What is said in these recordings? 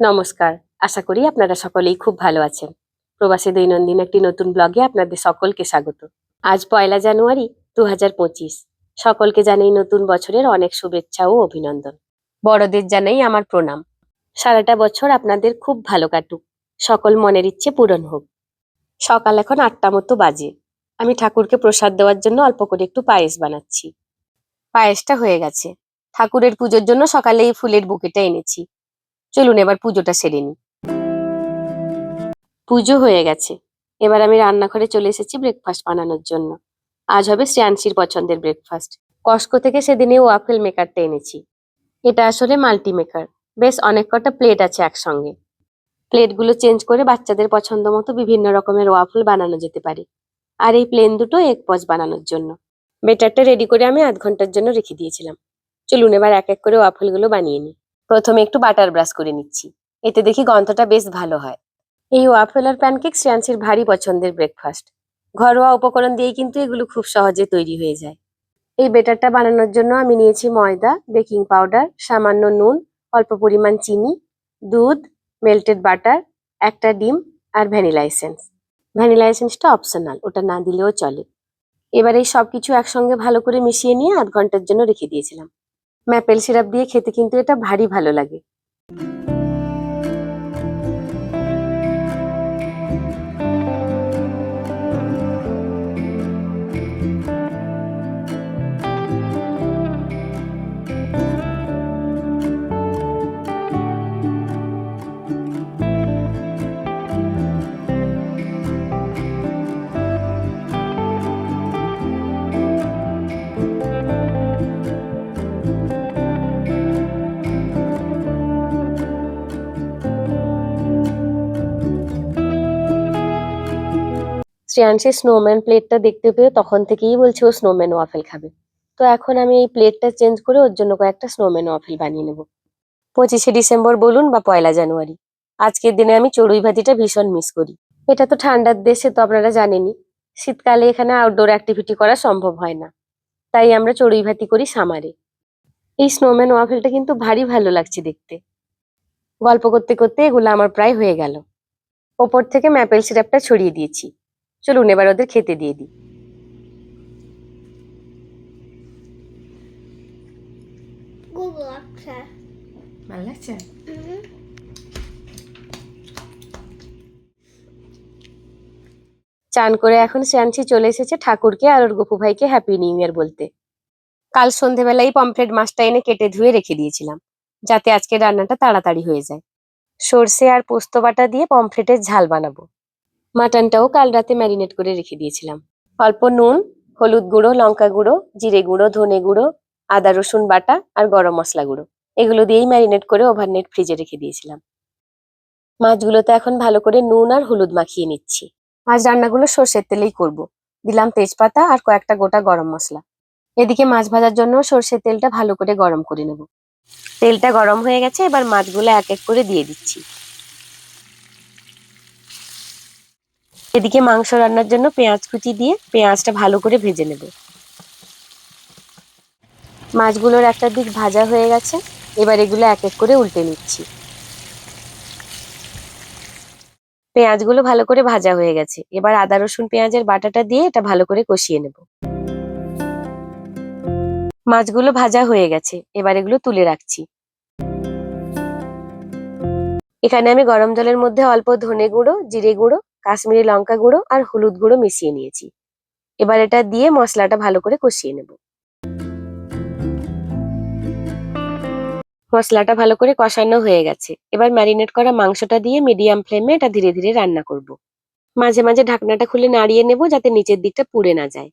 নমস্কার, আশা করি আপনারা সকলেই খুব ভালো আছেন। প্রবাসী দৈনন্দিন একটি নতুন ব্লগে আপনাদের সকলকে স্বাগত। আজ পয়লা জানুয়ারি দু সকলকে জানাই নতুন বছরের অনেক শুভেচ্ছা ও অভিনন্দন। বড়দের জানাই আমার প্রণাম। সারাটা বছর আপনাদের খুব ভালো কাটুক। সকল মনের ইচ্ছে পূরণ হোক। সকাল এখন আটটা মতো বাজে। আমি ঠাকুরকে প্রসাদ দেওয়ার জন্য অল্প করে একটু পায়েস বানাচ্ছি। পায়েসটা হয়ে গেছে। ঠাকুরের পুজোর জন্য সকালে এই ফুলের বুকেটা এনেছি। চলুন এবার পুজোটা সেরে নিই। পুজো হয়ে গেছে। এবার আমি রান্নাঘরে চলে এসেছি ব্রেকফাস্ট বানানোর জন্য। আজ হবে শ্রেয়াংশীর পছন্দের ব্রেকফাস্ট কস্কো থেকে সেদিনে ওয়াফেল মেকারটা এনেছি। এটা আসলে মাল্টি মেকার বেশ অনেক কটা প্লেট আছে একসঙ্গে। প্লেটগুলো চেঞ্জ করে বাচ্চাদের পছন্দ মতো বিভিন্ন রকমের ওয়াফেল বানানো যেতে পারে। আর এই প্লেন দুটো এগ পজ বানানোর জন্য। বেটারটা রেডি করে আমি আধ ঘণ্টার জন্য রেখে দিয়েছিলাম। চলুন এবার এক এক করে ওয়াফলগুলো বানিয়ে নিই। প্রথমে একটু বাটার ব্রাশ করে নিচ্ছি। এতে দেখি গন্ধটা বেশ ভালো হয়। এই ওয়াফেল আর প্যানকেক শ্রেয়াংশীর ভারী পছন্দের ব্রেকফাস্ট ঘরোয়া উপকরণ দিয়েই কিন্তু এগুলো খুব সহজে তৈরি হয়ে যায়। এই বেটারটা বানানোর জন্য আমি নিয়েছি ময়দা বেকিং পাউডার সামান্য নুন, অল্প পরিমাণ চিনি, দুধ মেল্টেড বাটার একটা ডিম আর ভ্যানিলা এসেন্স ভ্যানিলা এসেন্সটা অপশনাল ওটা না দিলেও চলে। এবার এই সব কিছু একসঙ্গে ভালো করে মিশিয়ে নিয়ে আধ ঘণ্টার জন্য রেখে দিয়েছিলাম। ম্যাপেল সিরাপ দিয়ে খেতে কিন্তু এটা ভারী ভালো লাগে। শ্রেয়াংশের স্নোম্যান প্লেটটা দেখতে পেয়ে তখন থেকেই বলছে ও স্নোম্যান ওয়াফেল খাবে। তো এখন আমি এই প্লেটটা চেঞ্জ করে ওর জন্য কয়েকটা স্নোম্যান ওয়াফেল বানিয়ে নেব। পঁচিশে ডিসেম্বর বলুন বা পয়লা জানুয়ারি। আজকের দিনে আমি চড়ুই ভাতিটা ভীষণ মিস করি। এটা তো ঠান্ডার দেশে তো আপনারা জানেনই। শীতকালে এখানে আউটডোর অ্যাক্টিভিটি করা সম্ভব হয় না। তাই আমরা চড়ুই ভাতি করি সামারে এই স্নোম্যান ওয়াফেলটা কিন্তু ভারী ভালো লাগছে দেখতে। গল্প করতে করতে এগুলো আমার প্রায় হয়ে গেল। ওপর থেকে ম্যাপেল সিরাপটা ছড়িয়ে দিয়েছি। চলুন এবার ওদের খেতে দিয়ে দিই. ভালো লাগছে? Mhm. চান করে এখন শ্রেয়াংশী চলে এসেছে ঠাকুরকে আর ওর গপু ভাইকে হ্যাপি নিউ ইয়ার বলতে। কাল সন্ধেবেলায় পমফ্রেট মাছটা এনে কেটে ধুয়ে রেখে দিয়েছিলাম যাতে আজকে রান্নাটা তাড়াতাড়ি হয়ে যায়। সর্ষে আর পোস্ত বাটা দিয়ে পমফ্রেটের ঝাল বানাবো। মাটনটাও কাল রাতে ম্যারিনেট করে রেখে দিয়েছিলাম। অল্প নুন, হলুদ গুঁড়ো, লঙ্কা গুঁড়ো, জিরে গুঁড়ো, ধনে গুঁড়ো, আদা, রসুন বাটা আর গরম মশলা গুঁড়ো। এগুলো দিয়েই ম্যারিনেট করে ওভারনাইট ফ্রিজে রেখে দিয়েছিলাম। মাছগুলোতে এখন ভালো করে নুন আর হলুদ মাখিয়ে নিচ্ছি। মাছ রান্নাগুলো সর্ষের তেলেই করব। দিলাম তেজপাতা আর কয়েকটা গোটা গরম মশলা। এদিকে মাছ ভাজার জন্য সর্ষের তেলটা ভালো করে গরম করে নেব। তেলটা গরম হয়ে গেছে, এবার মাছগুলো এক এক করে দিয়ে দিচ্ছি। এদিকে মাংস রান্নার জন্য পেঁয়াজ কুচি দিয়ে পেঁয়াজটা ভালো করে ভেজে নেব। মাছগুলোর একটা দিক ভাজা হয়ে গেছে। এবার এগুলো এক এক করে উল্টে নিচ্ছি। পেঁয়াজগুলো ভালো করে ভাজা হয়ে গেছে। এবার আদা, রসুন, পেঁয়াজের বাটাটা দিয়ে এটা ভালো করে কষিয়ে নেব। মাছগুলো ভাজা হয়ে গেছে। এবার এগুলো তুলে রাখছি। এখানে আমি গরম জলের মধ্যে অল্প ধনে গুঁড়ো, জিরে গুঁড়ো কাশ্মীরি লঙ্কা গুঁড়ো আর হলুদ গুঁড়ো মিশিয়ে নিয়েছি। এবার এটা দিয়ে মশলাটা ভালো করে কষিয়ে নেব। মশলাটা ভালো করে কষানো হয়ে গেছে। এবার ম্যারিনেট করা মাংসটা দিয়ে মিডিয়াম ফ্লেমে এটা ধীরে ধীরে রান্না করব। মাঝে মাঝে ঢাকনাটা খুলে নাড়িয়ে নেব যাতে নিচের দিকটা পুড়ে না যায়।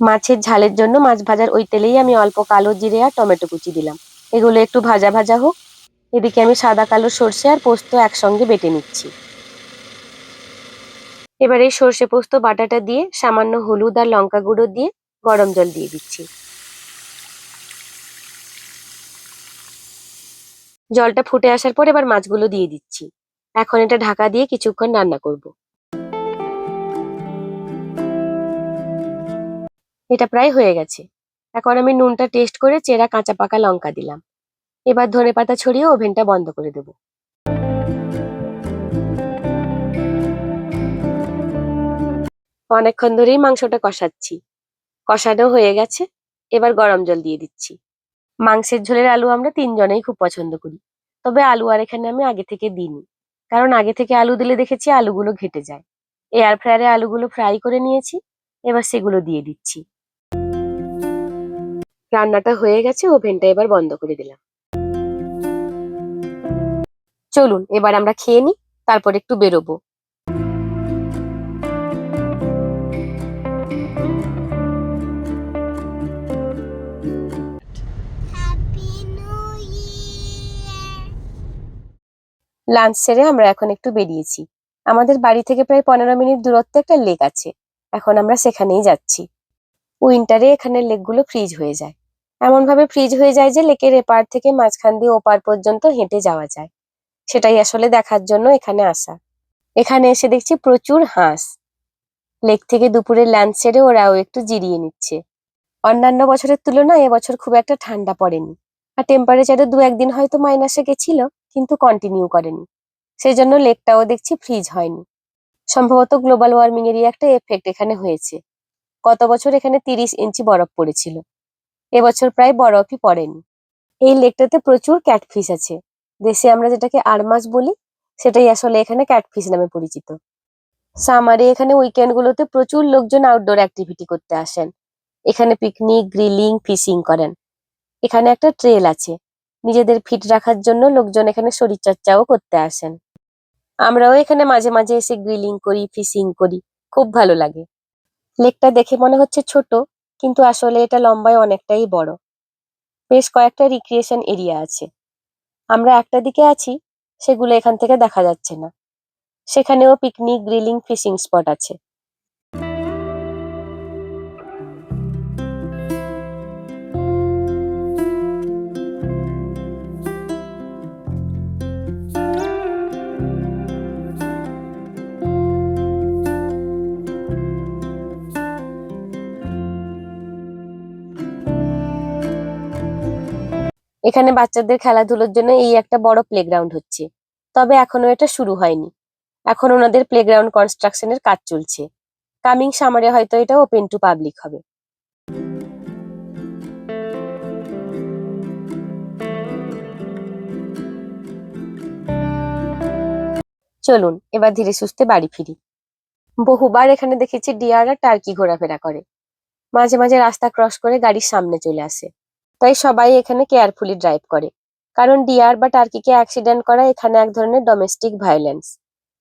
মাছের ঝালের জন্য মাছ ভাজার ওই তেলেই আমি অল্প কালো জিরে আর টমেটো কুচি দিলাম। এগুলো একটু ভাজা ভাজা হোক। এদিকে আমি সাদা, কালো সর্ষে আর পোস্ত একসঙ্গে বেটে নিচ্ছি। এবার এই সর্ষে, পোস্ত, বাটাটা দিয়ে সামান্য হলুদ আর লঙ্কা গুঁড়ো দিয়ে গরম জল দিয়ে দিচ্ছি। জলটা ফুটে আসার পর এবার মাছগুলো দিয়ে দিচ্ছি। এখন এটা ঢাকা দিয়ে কিছুক্ষণ রান্না করব। এটা প্রায় হয়ে গেছে। এখন আমি নুনটা টেস্ট করে চেরা কাঁচা পাকা লঙ্কা দিলাম। এবার ধনে পাতা ছড়িয়ে ওভেনটা বন্ধ করে দেব। অনেকক্ষণ ধরেই মাংসটা কষাচ্ছি। কষানো হয়ে গেছে, এবার গরম জল দিয়ে দিচ্ছি। মাংসের ঝোলের আলু আমরা তিনজনেই খুব পছন্দ করি। তবে আলু আর এখানে আমি আগে থেকে দিইনি। কারণ আগে থেকে আলু দিলে দেখেছি আলুগুলো ঘেটে যায়। এয়ার ফ্রায়ারে আলুগুলো ফ্রাই করে নিয়েছি, এবার সেগুলো দিয়ে দিচ্ছি। রান্নাটা হয়ে গেছে ওভেনটা এবার বন্ধ করে দিলাম। চলুন এবার আমরা খেয়ে নিই তারপর একটু বেরোবো. লাঞ্চ সেরে আমরা এখন একটু বেরিয়েছি। আমাদের বাড়ি থেকে প্রায় পনেরো মিনিট দূরত্বে একটা লেক আছে। এখন আমরা সেখানেই যাচ্ছি। উইন্টারে এখানে লেকগুলো ফ্রিজ হয়ে যায়। এমন ভাবে ফ্রিজ হয়ে যায় যে লেকের এপার থেকে মাঝখান দিয়ে ওপার পর্যন্ত হেঁটে যাওয়া যায়। সেটাই আসলে দেখার জন্য এখানে আসা। এখানে এসে দেখছি প্রচুর হাঁস। লেক থেকে দুপুরের লাঞ্চ সেরে ওরাও একটু জিরিয়ে নিচ্ছে। অন্যান্য বছরের তুলনায় এবছর খুব একটা ঠান্ডা পড়েনি। আর টেম্পারেচারও দু একদিন হয়তো মাইনাসে গেছিল, কিন্তু কন্টিনিউ করেনি। সেই জন্য লেকটাও দেখছি ফ্রিজ হয়নি। সম্ভবত গ্লোবাল ওয়ার্মিং এরই একটা এফেক্ট এখানে হয়েছে। গত বছর এখানে তিরিশ ইঞ্চি বরফ পড়েছিল। এবছর প্রায় বরফই পড়েনি। এই লেকটাতে প্রচুর ক্যাটফিশ আছে। দেশে আমরা যেটাকে আর মাছ বলি, সেটাই আসলে এখানে ক্যাটফিস নামে পরিচিত। সামারে এখানে উইকেন্ড গুলোতে প্রচুর লোকজন আউটডোর অ্যাক্টিভিটি করতে আসেন। এখানে পিকনিক গ্রিলিং ফিশিং করেন। এখানে একটা ট্রেল আছে। নিজেদের ফিট রাখার জন্য লোকজন এখানে শরীরচর্চাও করতে আসেন। আমরাও এখানে মাঝে মাঝে এসে গ্রিলিং করি ফিশিং করি। খুব ভালো লাগে। লেকটা দেখে মনে হচ্ছে ছোট কিন্তু আসলে এটা লম্বায় অনেকটাই বড়। বেশ কয়েকটা রিক্রিয়েশন এরিয়া আছে। আমরা একটা দিকে আছি, সেগুলো এখান থেকে দেখা যাচ্ছে না। সেখানেও পিকনিক গ্রিলিং ফিশিং স্পট আছে। এখানে বাচ্চাদের খেলাধুলোর জন্য এই একটা বড় প্লেগ্রাউন্ড হচ্ছে। তবে এখনও এটা শুরু হয়নি। এখন ওনাদের প্লেগ্রাউন্ড কনস্ট্রাকশনের কাজ চলছে। কামিং সামারে হয়তো এটা ওপেন টু পাবলিক হবে। চলুন, এবার ধীরে সুস্থে বাড়ি ফিরি। বহুবার এখানে দেখেছি ডিয়ার আর টার্কি ঘোরাফেরা করে। মাঝে মাঝে রাস্তা ক্রস করে গাড়ির সামনে চলে আসে। তাই সবাই এখানে কেয়ারফুলি ড্রাইভ করে। কারণ ডিয়ার বা টার্কিকে অ্যাক্সিডেন্ট করা এখানে এক ধরনের ডোমেস্টিক ভায়োলেন্স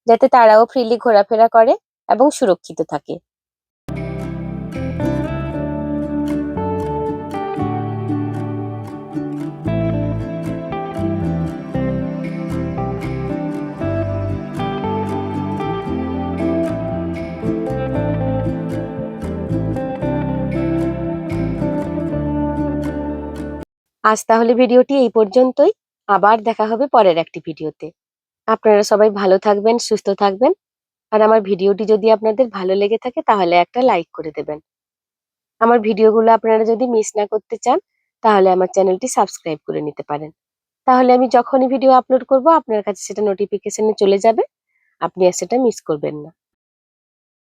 যাতে তারাও ফ্রিলি ঘোরাফেরা করে এবং সুরক্ষিত থাকে। আজ তাহলে ভিডিওটি এই পর্যন্তই। আবার দেখা হবে পরের একটি ভিডিওতে। আপনারা সবাই ভালো থাকবেন, সুস্থ থাকবেন। আর আমার ভিডিওটি যদি আপনাদের ভালো লেগে থাকে তাহলে একটা লাইক করে দেবেন। আমার ভিডিওগুলো আপনারা যদি মিস না করতে চান, তাহলে আমার চ্যানেলটি সাবস্ক্রাইব করে নিতে পারেন। তাহলে আমি যখনই ভিডিও আপলোড করব, আপনার কাছে সেটা নোটিফিকেশনে চলে যাবে। আপনি আর সেটা মিস করবেন না।